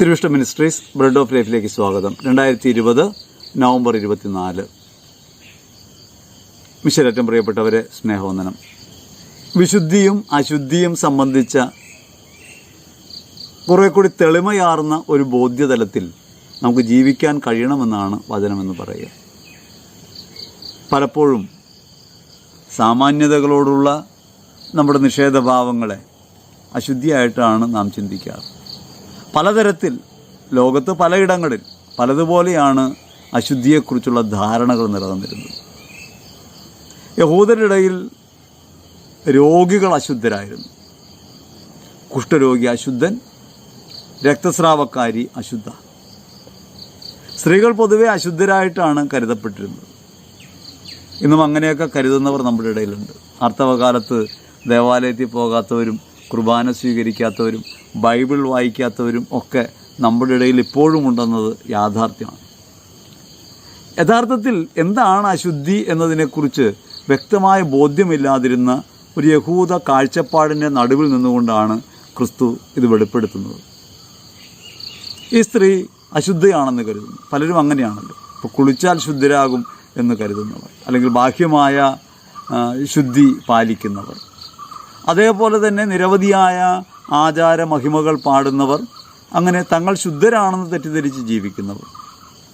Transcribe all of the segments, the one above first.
തിരുവിഷ്ട ministries bread of ലൈഫിലേക്ക് സ്വാഗതം. രണ്ടായിരത്തി ഇരുപത് നവംബർ ഇരുപത്തിനാല്. മിശ്രറ്റം പ്രിയപ്പെട്ടവരെ സ്നേഹവന്ദനം. വിശുദ്ധിയും അശുദ്ധിയും സംബന്ധിച്ച കുറെ കൂടി തെളിമയാർന്ന ഒരു ബോധ്യതലത്തിൽ നമുക്ക് ജീവിക്കാൻ കഴിയണമെന്നാണ് വചനമെന്ന് പറയുക. പലപ്പോഴും സാമാന്യതകളോടുള്ള നമ്മുടെ നിഷേധഭാവങ്ങളെ അശുദ്ധിയായിട്ടാണ് നാം ചിന്തിക്കാറ്. പലതരത്തിൽ ലോകത്ത് പലയിടങ്ങളിൽ പലതുപോലെയാണ് അശുദ്ധിയെക്കുറിച്ചുള്ള ധാരണകൾ നിലനിന്നിരുന്നത്. യഹൂദരുടെ ഇടയിൽ രോഗികൾ അശുദ്ധരായിരുന്നു. കുഷ്ഠരോഗി അശുദ്ധൻ രക്തസ്രാവക്കാരി അശുദ്ധ. സ്ത്രീകൾ പൊതുവെ അശുദ്ധരായിട്ടാണ് കരുതപ്പെട്ടിരുന്നത്. ഇന്നും അങ്ങനെയൊക്കെ കരുതുന്നവർ നമ്മുടെ ഇടയിലുണ്ട്. ആർത്തവകാലത്ത് ദേവാലയത്തിൽ പോകാത്തവരും കുർബാന സ്വീകരിക്കാത്തവരും ബൈബിൾ വായിക്കാത്തവരും ഒക്കെ നമ്മുടെ ഇടയിൽ ഇപ്പോഴും ഉണ്ടെന്നത് യാഥാർത്ഥ്യമാണ്. യഥാർത്ഥത്തിൽ എന്താണ് അശുദ്ധി എന്നതിനെക്കുറിച്ച് വ്യക്തമായ ബോധ്യമില്ലാതിരുന്ന ഒരു യഹൂദ കാഴ്ചപ്പാടിന്റെ നടുവിൽ നിന്നുകൊണ്ടാണ് ക്രിസ്തു ഇത് വെളിപ്പെടുത്തുന്നത്. ഈ സ്ത്രീ അശുദ്ധയാണെന്ന് കരുതുന്നു. പലരും അങ്ങനെയാണല്ലോ. ഇപ്പോൾ കുളിച്ചാൽ ശുദ്ധരാകും എന്ന് കരുതുന്നവർ അല്ലെങ്കിൽ ബാഹ്യമായ ശുദ്ധി പാലിക്കുന്നവർ. അതേപോലെ തന്നെ നിരവധിയായ ആചാര മഹിമകൾ പാടുന്നവർ അങ്ങനെ തങ്ങൾ ശുദ്ധരാണെന്ന് തെറ്റിദ്ധരിച്ച് ജീവിക്കുന്നവർ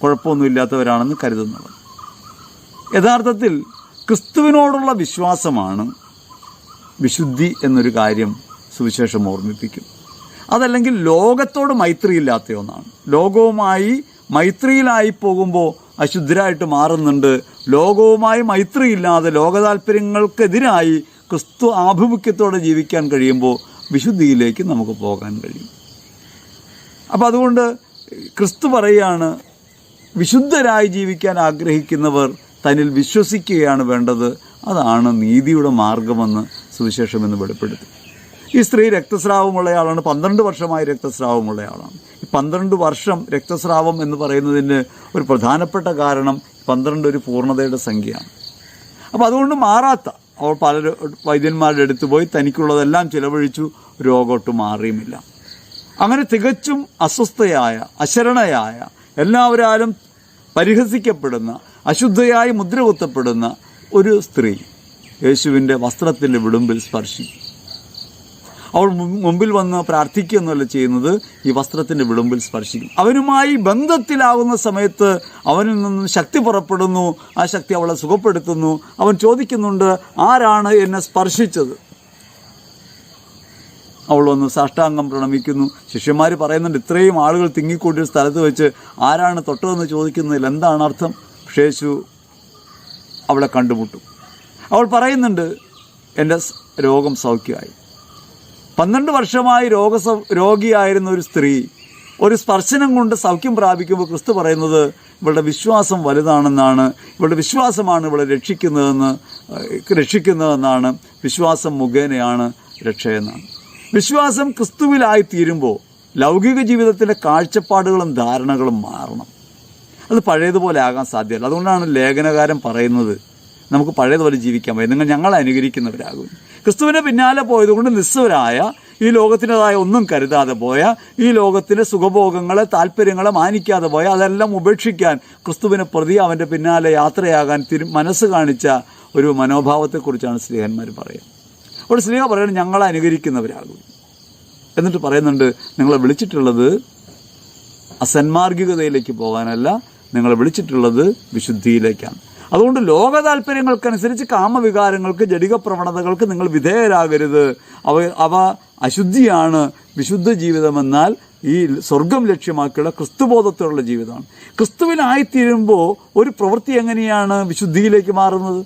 കുഴപ്പമൊന്നുമില്ലാത്തവരാണെന്ന് കരുതുന്നവർ. യഥാർത്ഥത്തിൽ ക്രിസ്തുവിനോടുള്ള വിശ്വാസമാണ് വിശുദ്ധി എന്നൊരു കാര്യം സുവിശേഷം ഓർമ്മിപ്പിക്കും അതല്ലെങ്കിൽ ലോകത്തോട് മൈത്രിയില്ലാത്ത ഒന്നാണ്. ലോകവുമായി മൈത്രിയിലായി പോകുമ്പോൾ അശുദ്ധരായിട്ട് മാറുന്നുണ്ട്. ലോകവുമായി മൈത്രിയില്ലാതെ ലോകതാൽപ്പര്യങ്ങൾക്കെതിരായി ക്രിസ്തു ആഭിമുഖ്യത്തോടെ ജീവിക്കാൻ കഴിയുമ്പോൾ വിശുദ്ധിയിലേക്ക് നമുക്ക് പോകാൻ കഴിയും. അപ്പോൾ അതുകൊണ്ട് ക്രിസ്തു പറയുകയാണ് വിശുദ്ധരായി ജീവിക്കാൻ ആഗ്രഹിക്കുന്നവർ തന്നിൽ വിശ്വസിക്കുകയാണ് വേണ്ടത്. അതാണ് നീതിയുടെ മാർഗമെന്ന് സുവിശേഷം എന്ന് വെളിപ്പെടുത്തി. ഈ സ്ത്രീ രക്തസ്രാവമുള്ളയാളാണ്. പന്ത്രണ്ട് വർഷമായി രക്തസ്രാവമുള്ളയാളാണ്. ഈ പന്ത്രണ്ട് വർഷം രക്തസ്രാവം എന്ന് പറയുന്നതിന് ഒരു പ്രധാനപ്പെട്ട കാരണം പന്ത്രണ്ട് ഒരു പൂർണതയുടെ സംഖ്യയാണ്. അപ്പോൾ അതുകൊണ്ട് മാറാത്ത അവൾ പല വൈദ്യന്മാരുടെ അടുത്ത് പോയി തനിക്കുള്ളതെല്ലാം ചിലവഴിച്ചു. രോഗമൊട്ട് മാറിയുമില്ല. അങ്ങനെ തികച്ചും അസ്വസ്ഥയായ അശരണയായ എല്ലാവരാലും പരിഹസിക്കപ്പെടുന്ന അശുദ്ധയായി മുദ്ര കുത്തപ്പെടുന്ന ഒരു സ്ത്രീ യേശുവിന്റെ വസ്ത്രത്തിന്റെ വിടുമ്പിൽ സ്പർശിക്കും അവൾ മുമ്പിൽ വന്ന് പ്രാർത്ഥിക്കുകയെന്നല്ല ചെയ്യുന്നത് ഈ വസ്ത്രത്തിന്റെ വിളുമ്പിൽ സ്പർശിക്കും. അവനുമായി ബന്ധത്തിലാവുന്ന സമയത്ത് അവനിൽ നിന്ന് ശക്തി പുറപ്പെടുന്നു. ആ ശക്തി അവളെ സുഖപ്പെടുത്തുന്നു. അവൻ ചോദിക്കുന്നുണ്ട് ആരാണ് എന്നെ സ്പർശിച്ചത്? അവൾ വന്ന് സാഷ്ടാംഗം പ്രണമിക്കുന്നു. ശിഷ്യന്മാർ പറയുന്നുണ്ട് ഇത്രയും ആളുകൾ തിങ്ങിക്കൂട്ടിയ സ്ഥലത്ത് വെച്ച് ആരാണ് തൊട്ടതെന്ന് ചോദിക്കുന്നതിൽ എന്താണ് അർത്ഥം? യേശു അവളെ കണ്ടുമുട്ടും. അവൾ പറയുന്നുണ്ട് എന്റെ രോഗം സൗഖ്യമായി. പന്ത്രണ്ട് വർഷമായി രോഗ രോഗിയായിരുന്ന ഒരു സ്ത്രീ ഒരു സ്പർശനം കൊണ്ട് സൗഖ്യം പ്രാപിക്കുമ്പോൾ ക്രിസ്തു പറയുന്നത് ഇവളുടെ വിശ്വാസം വലുതാണെന്നാണ് ഇവളുടെ വിശ്വാസമാണ് ഇവളെ രക്ഷിക്കുന്നതെന്ന് രക്ഷിക്കുന്നതെന്നാണ് വിശ്വാസം മുഖേനയാണ് രക്ഷയെന്നാണ്. വിശ്വാസം ക്രിസ്തുവിലായി തീരുമ്പോൾ ലൗകിക ജീവിതത്തിന്റെ കാഴ്ചപ്പാടുകളും ധാരണകളും മാറണം. അത് പഴയതുപോലെ ആകാൻ സാധ്യമല്ല. അതുകൊണ്ടാണ് ലേഖനകാരൻ പറയുന്നത് നമുക്ക് പഴയതുപോലെ ജീവിക്കാൻ പറ്റും നിങ്ങൾ ഞങ്ങളെ അനുകരിക്കുന്നവരാകും ക്രിസ്തുവിനെ പിന്നാലെ പോയതുകൊണ്ട് നിസ്സവരായ ഈ ലോകത്തിന്റെതായ ഒന്നും കരുതാതെ പോയ ഈ ലോകത്തിന്റെ സുഖഭോഗങ്ങളെ താല്പര്യങ്ങളെ മാനിക്കാതെ പോയ അതെല്ലാം ഉപേക്ഷിക്കാൻ ക്രിസ്തുവിനെ പ്രതി അവന്റെ പിന്നാലെ യാത്രയാകാൻ തിരു മനസ്സ് കാണിച്ച ഒരു മനോഭാവത്തെക്കുറിച്ചാണ് സ്നേഹന്മാർ പറയുക അവിടെ സ്നേഹ പറയുന്നത് ഞങ്ങളെ അനുകരിക്കുന്നവരാകും. എന്നിട്ട് പറയുന്നുണ്ട് നിങ്ങളെ വിളിച്ചിട്ടുള്ളത് അസന്മാർഗികതയിലേക്ക് പോകാനല്ല നിങ്ങളെ വിളിച്ചിട്ടുള്ളത് വിശുദ്ധിയിലേക്കാണ്. അതുകൊണ്ട് ലോക താല്പര്യങ്ങൾക്കനുസരിച്ച് കാമവികാരങ്ങൾക്ക് ജടിക പ്രവണതകൾക്ക് നിങ്ങൾ വിധേയരാകരുത്. അവ അവ അശുദ്ധിയാണ് വിശുദ്ധ ജീവിതമെന്നാൽ ഈ സ്വർഗം ലക്ഷ്യമാക്കിയുള്ള ക്രിസ്തുബോധത്തിലുള്ള ജീവിതമാണ്. ക്രിസ്തുവിനായിത്തീരുമ്പോൾ ഒരു പ്രവൃത്തി എങ്ങനെയാണ് വിശുദ്ധിയിലേക്ക് മാറുന്നത്?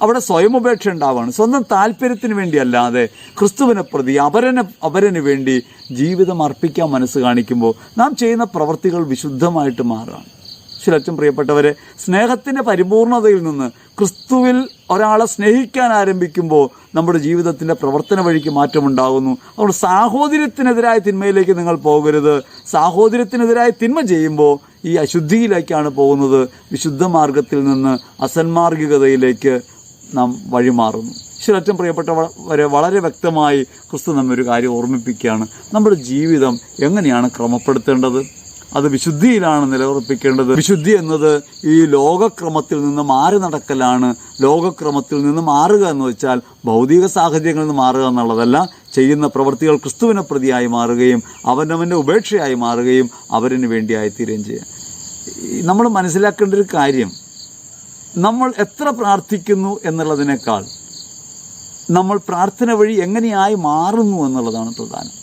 അവിടെ സ്വയം ഉപേക്ഷ ഉണ്ടാവാണ്. സ്വന്തം താല്പര്യത്തിന് വേണ്ടിയല്ലാതെ ക്രിസ്തുവിനെ പ്രതി അപരന് അപരന് വേണ്ടി ജീവിതം അർപ്പിക്കാൻ മനസ്സ് കാണിക്കുമ്പോൾ നാം ചെയ്യുന്ന പ്രവൃത്തികൾ വിശുദ്ധമായിട്ട് മാറുകയാണ്. ചിലച്ചും പ്രിയപ്പെട്ടവരെ സ്നേഹത്തിന്റെ പരിപൂർണതയിൽ നിന്ന് ക്രിസ്തുവിൽ ഒരാളെ സ്നേഹിക്കാൻ ആരംഭിക്കുമ്പോൾ നമ്മുടെ ജീവിതത്തിന്റെ പ്രവർത്തന വഴിക്ക് മാറ്റമുണ്ടാകുന്നു. അതുകൊണ്ട് സാഹോദര്യത്തിനെതിരായ തിന്മയിലേക്ക് നിങ്ങൾ പോകരുത്. സാഹോദര്യത്തിനെതിരായ തിന്മ ചെയ്യുമ്പോൾ ഈ അശുദ്ധിയിലേക്കാണ് പോകുന്നത്. വിശുദ്ധ മാർഗത്തിൽ നിന്ന് അസന്മാർഗികതയിലേക്ക് നാം വഴിമാറുന്നു. ഈശ്വരറ്റം പ്രിയപ്പെട്ടവരെ വളരെ വ്യക്തമായി ക്രിസ്തു നമ്മൊരു കാര്യം ഓർമ്മിപ്പിക്കുകയാണ്. നമ്മുടെ ജീവിതം എങ്ങനെയാണ് ക്രമപ്പെടുത്തേണ്ടത്? അത് വിശുദ്ധിയിലാണ് നിലയുറപ്പിക്കേണ്ടത്. വിശുദ്ധി എന്നത് ഈ ലോകക്രമത്തിൽ നിന്ന് മാറി നടക്കലാണ്. ലോകക്രമത്തിൽ നിന്ന് മാറുക എന്ന് വെച്ചാൽ ഭൗതിക സാഹചര്യങ്ങളിൽ നിന്ന് മാറുക എന്നുള്ളതല്ല ചെയ്യുന്ന പ്രവൃത്തികൾ ക്രിസ്തുവിനെ പ്രതിയായി മാറുകയും അവനവന്റെ ഉപേക്ഷയായി മാറുകയും അവരിന് വേണ്ടിയായി തീരുകയും ചെയ്യുക നമ്മൾ മനസ്സിലാക്കേണ്ട ഒരു കാര്യം നമ്മൾ എത്ര പ്രാർത്ഥിക്കുന്നു എന്നുള്ളതിനേക്കാൾ നമ്മൾ പ്രാർത്ഥന വഴി എങ്ങനെയായി മാറുന്നു എന്നുള്ളതാണ് പ്രധാനം.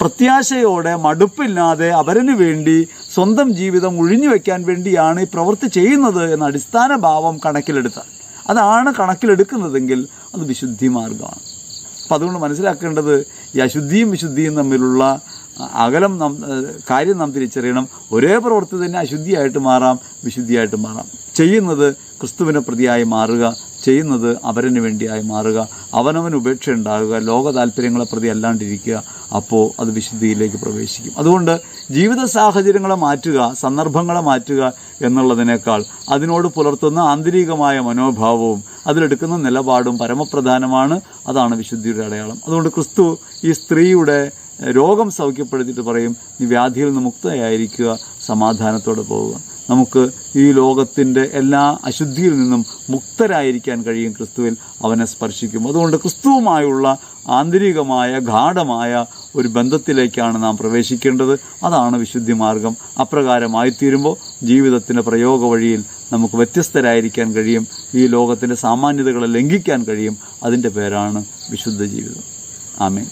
പ്രത്യാശയോടെ മടുപ്പില്ലാതെ അവരന് വേണ്ടി സ്വന്തം ജീവിതം ഒഴിഞ്ഞു വെക്കാൻ വേണ്ടിയാണ് ഈ പ്രവൃത്തി ചെയ്യുന്നത് എന്ന അടിസ്ഥാന ഭാവം കണക്കിലെടുത്താൽ അതാണ് കണക്കിലെടുക്കുന്നതെങ്കിൽ അത് വിശുദ്ധി മാർഗമാണ്. അപ്പം അതുകൊണ്ട് മനസ്സിലാക്കേണ്ടത് ഈ അശുദ്ധിയും വിശുദ്ധിയും തമ്മിലുള്ള അകലം നാം കാര്യം നാം തിരിച്ചറിയണം. ഒരേ പ്രവൃത്തി തന്നെ അശുദ്ധിയായിട്ട് മാറാം വിശുദ്ധിയായിട്ട് മാറാം. ചെയ്യുന്നത് ക്രിസ്തുവിനെ പ്രതിയായി മാറുക ചെയ്യുന്നത് അവരന് വേണ്ടിയായി മാറുക. അവനവന് ഉപേക്ഷ ഉണ്ടാകുക. ലോക താല്പര്യങ്ങളെ പ്രതി അല്ലാണ്ടിരിക്കുക. അപ്പോൾ അത് വിശുദ്ധിയിലേക്ക് പ്രവേശിക്കും. അതുകൊണ്ട് ജീവിത സാഹചര്യങ്ങളെ മാറ്റുക സന്ദർഭങ്ങളെ മാറ്റുക എന്നുള്ളതിനേക്കാൾ അതിനോട് പുലർത്തുന്ന ആന്തരികമായ മനോഭാവവും അതിലെടുക്കുന്ന നിലപാടും പരമപ്രധാനമാണ്. അതാണ് വിശുദ്ധിയുടെ അടയാളം. അതുകൊണ്ട് ക്രിസ്തു ഈ സ്ത്രീയുടെ രോഗം സൗഖ്യപ്പെടുത്തിയിട്ട് പറയും നീ വ്യാധിയിൽ നിന്ന് മുക്തയായിരിക്കുക സമാധാനത്തോടെ പോവുക. നമുക്ക് ഈ ലോകത്തിന്റെ എല്ലാ അശുദ്ധിയിൽ നിന്നും മുക്തരായിരിക്കാൻ കഴിയും. ക്രിസ്തുവിൽ അവനെ സ്പർശിക്കും. അതുകൊണ്ട് ക്രിസ്തുവുമായുള്ള ആന്തരികമായ ഗാഠമായ ഒരു ബന്ധത്തിലേക്കാണ് നാം പ്രവേശിക്കേണ്ടത്. അതാണ് വിശുദ്ധി മാർഗം. അപ്രകാരമായിത്തീരുമ്പോൾ ജീവിതത്തിന്റെ പ്രയോഗ വഴിയിൽ നമുക്ക് വ്യത്യസ്തരായിരിക്കാൻ കഴിയും. ഈ ലോകത്തിന്റെ സാമാന്യതകളെ ലംഘിക്കാൻ കഴിയും. അതിന്റെ പേരാണ് വിശുദ്ധ ജീവിതം. ആമേൻ.